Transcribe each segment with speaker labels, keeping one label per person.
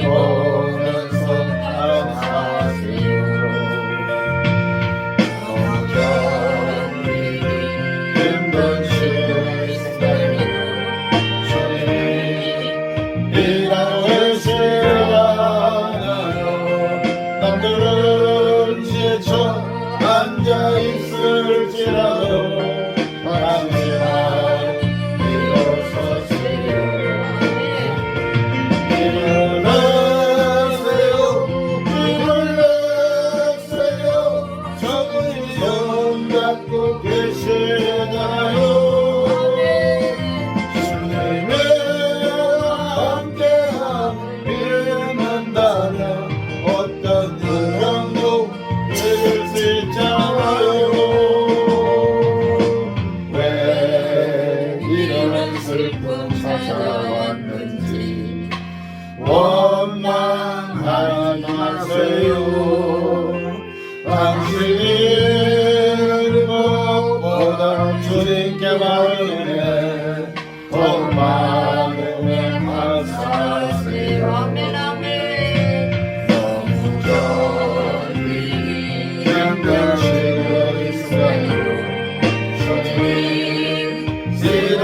Speaker 1: 보면서 힘든 시간에 주님이 일하고 계시나요? 남들은 지쳐 앉아 있을지라도 슬픔 찾아왔는지 원망하지 마세요. 당신이 무엇보다 주님께 마음을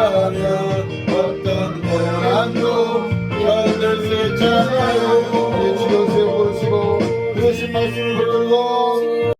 Speaker 1: 한다면 어떤 고난도 견딜 수 있잖아요.